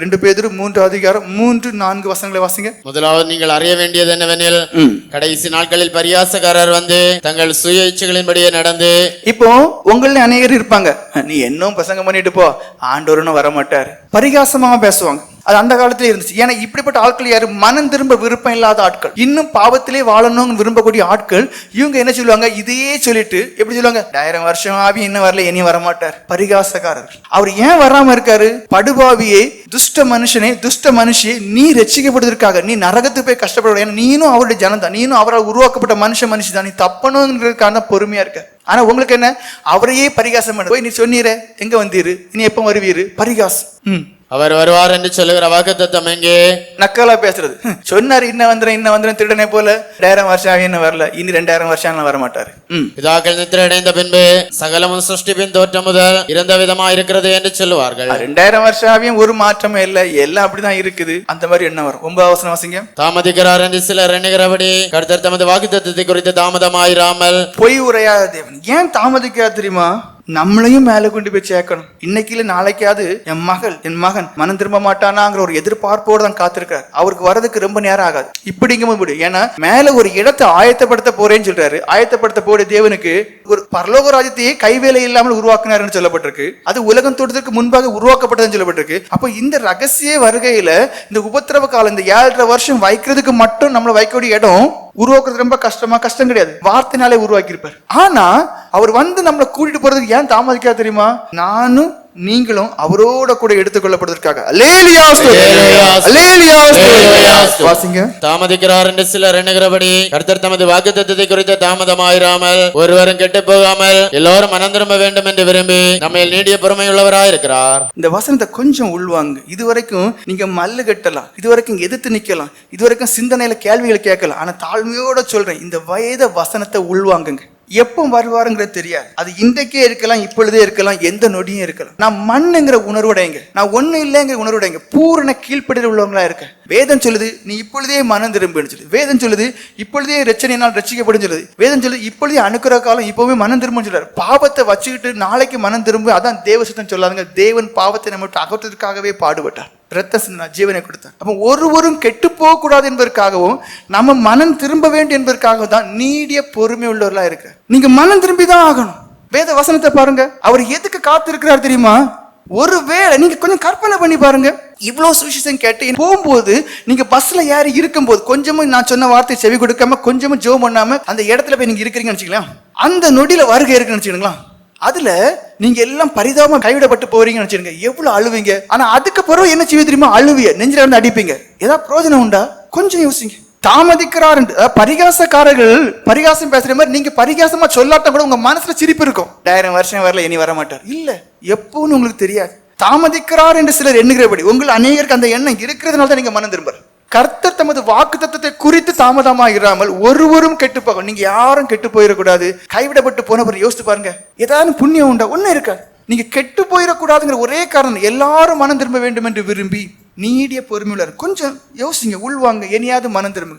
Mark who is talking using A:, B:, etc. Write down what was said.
A: ரெண்டு பேர் மூன்று அதிகாரம் மூன்று நான்கு வசனங்களை வாசிங்க.
B: முதலாவது நீங்கள் அறிய வேண்டியது என்னவெனில் கடைசி நாட்களில் பரியாசக்காரர் வந்து தங்கள் சுய இச்சைகளின்படியே நடந்து
A: இப்போ உங்கள அநேகர் இருப்பாங்க. நீ இன்னும் பசங்க பண்ணிட்டு போ. ஆண்டவருன்னு வர மாட்டார் பரிகாசமா பேசுவாங்க. அது அந்த காலத்திலே இருந்துச்சு. ஏன்னா இப்படிப்பட்ட ஆட்கள் யாரு? மனம் திரும்ப விருப்பம் இல்லாத ஆட்கள். இன்னும் பாவத்திலே வாழணும்னு விரும்பக்கூடிய ஆட்கள் இவங்க என்ன சொல்லுவாங்க? இதையே சொல்லிட்டு எப்படி சொல்லுவாங்க? ஆயிரம் வருஷம் ஆவி இன்னும் வரல இனி வரமாட்டார். பரிகாசக்காரர்கள். பரிகாசக்காரர் அவர் ஏன் வராம இருக்காரு? படுபாவியே துஷ்ட மனுஷனே துஷ்ட மனுஷியை நீ ரசிக்கப்படுவதற்காக நீ நரகத்துக்கு போய் கஷ்டப்பட ஏன்னா நீனும் அவருடைய ஜனம் தான் நீனும் அவரால் உருவாக்கப்பட்ட மனுஷ மனுஷி தான் நீ தப்பணுங்கிறதுக்காக தான் பொறுமையா இருக்க. ஆனா உங்களுக்கு என்ன? அவரையே பரிகாசம் பண்ண. போய் நீ சொன்னீர எங்க வந்தீரு? நீ எப்ப வருவீரு? பரிகாசம். ம்.
B: அவர் வருவார் என்று சொல்லுகிற வாக்குத்தத்தம் எங்கே?
A: நக்கலா பேசுறது. சொன்னாரு இன்ன வந்துடும் இன்ன வந்துடும் திருடனே போல. ரெண்டாயிரம் வருஷம் இன்னும் வரல. இனி ரெண்டாயிரம் வருஷம் வர மாட்டாரு
B: பிதாக்கள் நித்திரடைந்த பின்பு சகலமும் சிருஷ்டிப்பின் தோற்றம் முதல் இறந்த விதமா இருக்கிறது என்று சொல்லுவார்கள்.
A: ரெண்டாயிரம் வருஷம் ஒரு மாற்றமே இல்லை. எல்லாம் அப்படிதான் இருக்குது. அந்த மாதிரி என்ன வரும்? ஒன்பது வசனம் வாசிங்க
B: தாமதிக்கிறார் என்று சிலர் எண்ணுகிறபடி கர்த்தர் தமது வாக்குத்தத்தத்தை குறித்து தாமதமாயிராமல்
A: பொய் உரையாத தேவன். ஏன் தாமதிக்காது தெரியுமா? நம்மளையும் மேல கொண்டு போய் சேர்க்கணும். இன்னைக்கு இல்ல நாளைக்காவது என் மகள் என் மகன் மனம் திரும்ப மாட்டானாங்கிற ஒரு எதிர்பார்ப்போடு தான் காத்திருக்காரு அவருக்கு வரதுக்கு ரொம்ப நேரம் ஆகாது. இப்படிங்கும் போது ஏன்னா மேல ஒரு இடத்தை ஆயத்தப்படுத்த போறேன்னு சொல்றாரு. ஆயத்தப்படுத்த போற தேவனுக்கு ஒரு பரலோக ராஜ்யத்தையே கைவேலை இல்லாமல் உருவாக்குனாருன்னு சொல்லப்பட்டிருக்கு. அது உலகம் தோட்டத்திற்கு முன்பாக உருவாக்கப்பட்டதுன்னு சொல்லப்பட்டிருக்கு. அப்போ இந்த ரகசிய வருகையில இந்த உபத்திரவ காலம் இந்த ஏழரை வருஷம் வைக்கிறதுக்கு மட்டும் நம்மளை வைக்கக்கூடிய இடம் உருவாக்குறது ரொம்ப கஷ்டமா கஷ்டம் கிடையாது. வார்த்தைனாலே உருவாக்கியிருப்பார். ஆனா அவர் வந்து நம்மளை கூட்டிட்டு போறதுக்கு ஏன் தாமதிக்காது தெரியுமா? நானும் நீங்களும் அவரோட கூட எடுத்துக்கொள்ளப்படுவதற்காக. வாசிங்க.
B: தாமதிக்கிறார் என்று சிலர் எண்ணுகிறபடி கர்த்தர் தமது வாக்குத்தத்தத்தை குறித்து தாமதமாயிராமல் ஒருவரும் கெட்டு போகாமல் எல்லோரும் மனம் திரும்ப வேண்டும் என்று விரும்பி நம்ம நீடிய பொறுமையுள்ளவராயிருக்கிறார்
A: இந்த வசனத்தை கொஞ்சம் உள்வாங்க. இது வரைக்கும் நீங்க மல்லு கட்டலாம். இது வரைக்கும் எதிர்த்து நிக்கலாம். இது வரைக்கும் சிந்தனையில கேள்விகள் கேட்கலாம். ஆனா தாழ்மையோட சொல்றேன். இந்த வயத வசனத்தை உள்வாங்குங்க. எப்போ வருவாருங்கிறது தெரியாது. அது இன்றைக்கே இருக்கலாம் இப்பொழுதே இருக்கலாம் எந்த நொடியும் இருக்கலாம். நான் மண்ணுங்கிற உணர்வுடையங்க நான் ஒன்றும் இல்லைங்கிற உணர்வுடையங்க பூரண கீழ்ப்படியில் உள்ளவங்களா இருக்கேன் வேதம் சொல்லுது நீ இப்பொழுதே மனம் திரும்புன்னு சொல்லுது. வேதம் சொல்லுது இப்பொழுதே ரச்சனையினால் ரசிக்கப்படும் சொல்லுது. வேதம் சொல்லுது இப்பொழுதே அனுக்கிற காலம் இப்போவே மனம் திரும்புன்னு சொல்றாரு. பாவத்தை வச்சுக்கிட்டு நாளைக்கு மனம் திரும்ப அதான் தேவசத்தம் சொல்லாதுங்க. தேவன் பாவத்தை நம்ம அகற்றதுக்காகவே பாடுபட்டார். இரத்த சிந்தனா ஜீவனை கொடுத்தார். அப்போ ஒருவரும் கெட்டு போகக்கூடாது என்பதற்காகவும் நம்ம மனம் திரும்ப வேண்டும் என்பதற்காக தான் நீடிய பொறுமை உள்ளவர்களா இருக்க நீங்க மனம் திரும்பி தான் ஆகணும். வேத வசனத்தை பாருங்க. அவர் எதுக்கு காத்திருக்கிறார் தெரியுமா? ஒருவேளை நீங்க கொஞ்சம் கற்பனை பண்ணி பாருங்க. இவ்வளவு சுவிசேஷம் கேட்டு போகும்போது நீங்க பஸ்ல யாரு இருக்கும்போது கொஞ்சமும் நான் சொன்ன வார்த்தை செவி கொடுக்காம கொஞ்சமும் ஜோ பண்ணாம அந்த இடத்துல போய் நீங்க இருக்கிறீங்கன்னு வச்சுக்கலாம் அந்த நொடியில வருகை இருக்குன்னு வச்சுக்கோங்களேன். அதுல நீங்க எல்லாம் பரிதாபமா கைவிடப்பட்டு போறீங்கன்னு வச்சுருங்க எவ்வளவு அழுவீங்க? ஆனா அதுக்கு பிறகு என்ன செய்ய தெரியுமா? அழுவிய. நெஞ்சில இருந்து அடிப்பீங்க. ஏதாவது பிரயோஜனம் உண்டா? கொஞ்சம் யோசிங்க. தாமதிக்கிறார் பரிகாசக்காரர்கள் பரிகாசம் பேசுற மாதிரி நீங்க பரிகாசமா சொல்லாட்டம் கூட உங்க மனசுல சிரிப்பு இருக்கும். ஆயிரம் வருஷம் வரல இனி வர மாட்டார் இல்ல. எப்போன்னு உங்களுக்கு தெரியாது. தாமதிக்கிறார் என்று சிலர் எண்ணுகிறபடி உங்கள் அநேகருக்கு அந்த எண்ணம் இருக்கிறதுனால தான் நீங்க மனம் திரும்புற. கர்த்தர் தமது வாக்கு தத்துவத்தை குறித்து தாமதமா இராமல் ஒருவரும் கெட்டு போக நீங்க யாரும் கெட்டு போயிடக்கூடாது கைவிடப்பட்டு போன பிறகு யோசித்து பாருங்க. ஏதாவது புண்ணியம் உண்டா? ஒன்றும் இருக்கா? நீங்க கெட்டு போயிடக்கூடாதுங்கிற ஒரே காரணம் எல்லாரும் மனம் திரும்ப வேண்டும் என்று விரும்பி நீடிய பொறுமையுள்ளார் கொஞ்சம் யோசிங்க உள்வாங்க. எனியாவது மனம் திரும்ப